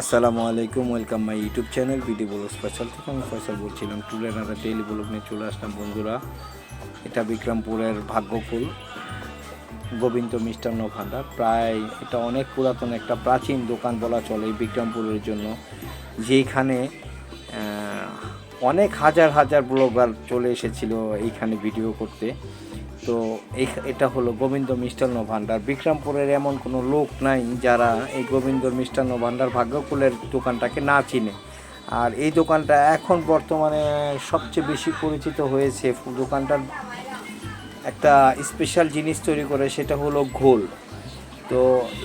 আসসালামু আলাইকুম, welcome my YouTube channel BD blog special থেকে। আমি ফয়সাল বলছিলাম টুরের একটা ডেইলি ব্লগ নিয়ে চলে আসলাম, বন্ধুরা। এটা বিক্রমপুরের ভাগ্যকুল গোবিন্দ মিষ্টান্ন ভাণ্ডার। প্রায় এটা অনেক পুরাতন একটা প্রাচীন দোকান বলা চলে বিক্রমপুরের জন্য, যেখানে অনেক হাজার হাজার ব্লগার চলে এসেছিল এইখানে ভিডিও করতে। তো এই এটা হলো গোবিন্দ মিষ্টান্ন ভাণ্ডার। বিক্রমপুরের এমন কোনো লোক নাই যারা এই গোবিন্দ মিষ্টান্ন ভাণ্ডার ভাগ্যকুলের দোকানটাকে না চিনে। আর এই দোকানটা এখন বর্তমানে সবচেয়ে বেশি পরিচিত হয়েছে দোকানটার একটা স্পেশাল জিনিস তৈরি করে, সেটা হলো ঘোল। তো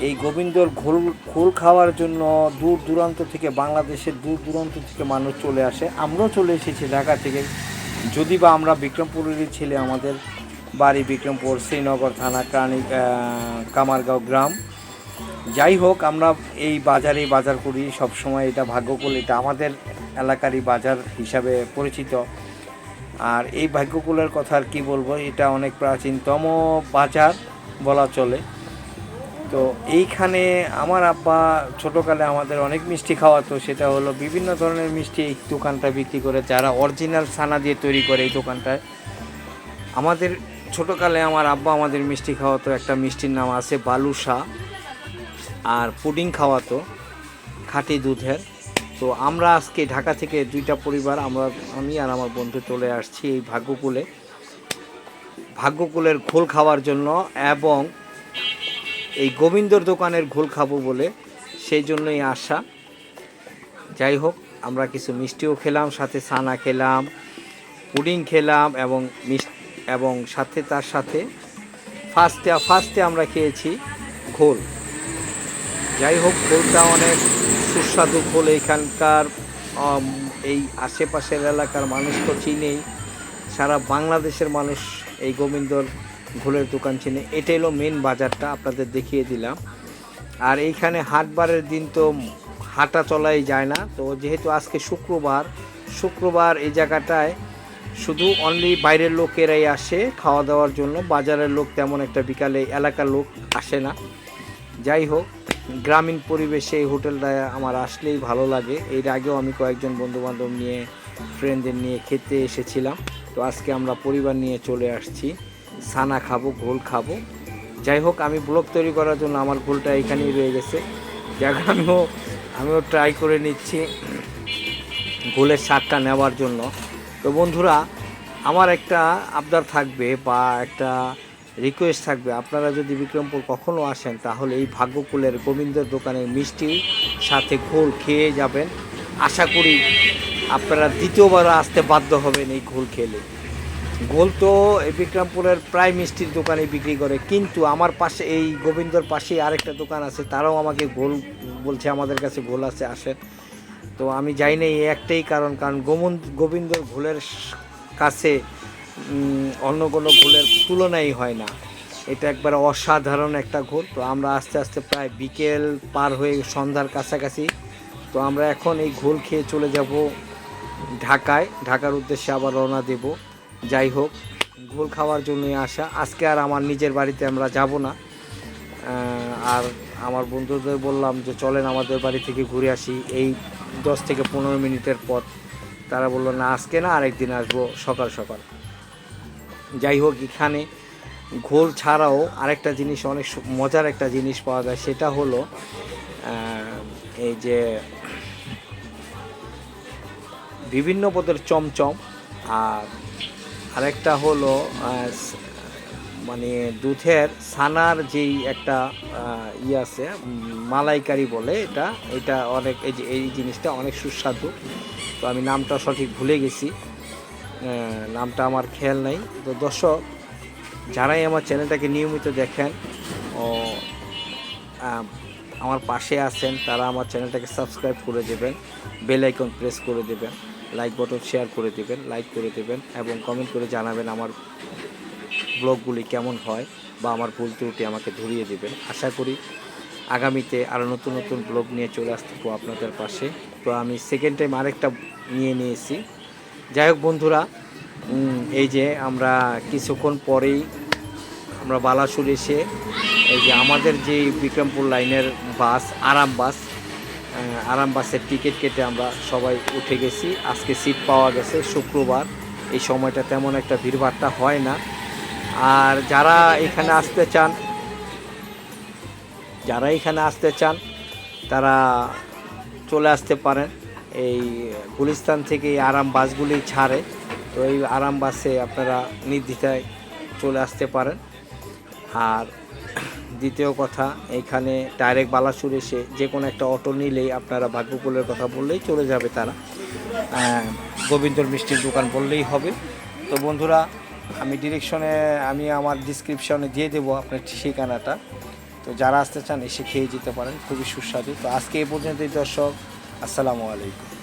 এই গোবিন্দর ঘোল ঘোল খাওয়ার জন্য দূর দূরান্ত থেকে, বাংলাদেশের দূর দূরান্ত থেকে মানুষ চলে আসে। আমরাও চলে এসেছি ঢাকা থেকে। যদি বা আমরা বিক্রমপুরেরই ছেলে আমাদের বাড়ি বিক্রমপুর, শ্রীনগর থানা প্রাণী কামারগাঁও গ্রাম। যাই হোক, আমরা এই বাজারেই বাজার করি সব সময় এটা ভাগ্যকুল, এটা আমাদের এলাকারই বাজার হিসাবে পরিচিত। আর এই ভাগ্যকুলের কথা আর কী বলব, এটা অনেক প্রাচীনতম বাজার বলা চলে। তো এইখানে আমার আব্বা ছোটোকালে আমাদের অনেক মিষ্টি খাওয়াতো, সেটা হলো বিভিন্ন ধরনের মিষ্টি এই দোকানটা বিক্রি করে, যারা অরিজিনাল ছানা দিয়ে তৈরি করে এই দোকানটায়। আমাদের ছোটোকালে আমার আব্বা আমাদের মিষ্টি খাওয়াতো, একটা মিষ্টির নাম আছে বালুশা আর পুডিং খাওয়াতো, খাঁটি দুধের। তো আমরা আজকে ঢাকা থেকে দুইটা পরিবার, আমরা, আমি আর আমার বন্ধু চলে আসছি এই ভাগ্যকুলে। ভাগ্যকুলের ঘোল খাওয়ার জন্য এবং এই গোবিন্দর দোকানের ঘোল খাব বলে সেই জন্যই আসা। যাই হোক, আমরা কিছু মিষ্টিও খেলাম, সাথে সানা খেলাম, পুডিং খেলাম এবং মিষ্টি এবং সাথে তার সাথে ফার্স্টে ফার্স্টে আমরা খেয়েছি ঘোল। যাই হোক, ঘোলটা অনেক সুস্বাদু ঘোল। এইখানকার এই আশেপাশের এলাকার মানুষ তো চিনেই। সারা বাংলাদেশের মানুষ এই গোবিন্দর ঘোলের দোকান চিনে। এটা হলো মেন বাজারটা, আপনাদের দেখিয়ে দিলাম। আর এইখানে হাটবারের দিন তো হাঁটা চলাই যায় না। তো যেহেতু আজকে শুক্রবার শুক্রবার এই জায়গাটায় শুধু অনলি বাইরের লোকেরাই আসে খাওয়া দাওয়ার জন্য। বাজারের লোক তেমন একটা, বিকালে এলাকার লোক আসে না। যাই হোক, গ্রামীণ পরিবেশে এই হোটেলটা আমার আসলেই ভালো লাগে। এর আগেও আমি কয়েকজন বন্ধুবান্ধব নিয়ে ফ্রেন্ডদের নিয়ে খেতে এসেছিলাম। তো আজকে আমরা পরিবার নিয়ে চলে আসছি। সানা খাব, ঘোল খাব। যাই হোক, আমি ব্লগ তৈরি করার জন্য আমার ঘোলটা এখানেই রয়ে গেছে। যাক, আমিও আমিও ট্রাই করে নিচ্ছি ঘোলের স্বাদটা নেওয়ার জন্য। তো বন্ধুরা, আমার একটা আবদার থাকবে বা একটা রিকোয়েস্ট থাকবে। আপনারা যদি বিক্রমপুর কখনো আসেন, তাহলে এই ভাগ্যকুলের গোবিন্দের দোকানের মিষ্টি সাথে ঘোল খেয়ে যাবেন। আশা করি আপনারা দ্বিতীয়বার আসতে বাধ্য হবেন এই ঘোল খেলে। ঘোল তো বিক্রমপুরের প্রায় মিষ্টির দোকানে বিক্রি করে, কিন্তু আমার পাশে, এই গোবিন্দর পাশেই আরেকটা দোকান আছে, তারাও আমাকে ঘোল বলছে, আমাদের কাছে ঘোল আছে, আসেন। তো আমি যাই না একটাই কারণ কারণ গোমন গোবিন্দর ঘোলের কাছে অন্য কোনো ঘোলের তুলনাই হয় না। এটা একবার অসাধারণ একটা ঘোল তো আমরা আস্তে আস্তে প্রায় বিকেল পার হয়ে সন্ধ্যার কাছাকাছি। তো আমরা এখন এই ঘোল খেয়ে চলে যাব ঢাকায়। ঢাকার উদ্দেশ্যে আবার রওনা দেব। যাই হোক ঘোল খাওয়ার জন্যই আসা। আজকে আর আমার নিজের বাড়িতে আমরা যাব না। আর আমার বন্ধুদের বললাম যে, চলেন আমাদের বাড়ি থেকে ঘুরে আসি। এই দশ থেকে পনেরো মিনিটের পথ। তারা বলল, না, আজকে না, আরেকদিন আসব সকাল সকাল। যাই হোক, এখানে ঘোল ছাড়াও আরেকটা জিনিস, অনেক মজার একটা জিনিস পাওয়া যায়, সেটা হলো এই যে বিভিন্ন পদের চমচম, আর আরেকটা হলো মানে দুধের ছানার যেই একটা ই আছে মালাইকারি বলে এটা এটা অনেক, এই যে, এই জিনিসটা অনেক সুস্বাদু। তো আমি নামটা সঠিক ভুলে গেছি। নামটা আমার খেয়াল নাই। তো দর্শক, যারাই আমার চ্যানেলটাকে নিয়মিত দেখেন ও আমার পাশে আছেন, তারা আমার চ্যানেলটাকে সাবস্ক্রাইব করে দেবেন, বেল আইকন প্রেস করে দেবেন, লাইক বটন শেয়ার করে দেবেন, লাইক করে দেবেন এবং কমেন্ট করে জানাবেন আমার ব্লগগুলি কেমন হয় বা আমার ভুল ত্রুটি আমাকে ধরিয়ে দেবেন, আশা করি আগামীতে আরও নতুন নতুন ব্লগ নিয়ে চলে আসতে আপনাদের পাশে। তো আমি সেকেন্ড টাইম আরেকটা নিয়ে নিয়েছি। যাই হোক বন্ধুরা এই যে আমরা কিছুক্ষণ পরেই আমরা বালাসুর এসে এই যে আমাদের যে বিক্রমপুর লাইনের বাস, আরাম বাস আরাম বাসের টিকিট কেটে আমরা সবাই উঠে গেছি। আজকে সিট পাওয়া গেছে, শুক্রবার। এই সময়টা তেমন একটা ভিড়ভাড়টা হয় না। আর যারা এখানে আসতে চান, যারা এখানে আসতে চান, তারা চলে আসতে পারেন। এই গুলিস্তান থেকে আরাম বাসগুলি ছাড়ে, তো এই আরাম বাসে আপনারা নির্দ্বিধায় চলে আসতে পারেন। আর দ্বিতীয় কথা, এখানে ডাইরেক্ট বালাসুর এসে যে কোনো একটা অটো নিলেই আপনারা ভাগ্যকুলের কথা বললেই চলে যাবে তারা। গোবিন্দর মিষ্টির দোকান বললেই হবে। তো বন্ধুরা আমি ডিরেকশনে আমি আমার ডিসক্রিপশনে দিয়ে দেবো আপনার ঠিকানাটা। তো যারা আসতে চান এসে খেয়ে যেতে পারেন, খুবই সুস্বাদু। তো আজকে এই পর্যন্তই, দর্শক, আসসালামু আলাইকুম।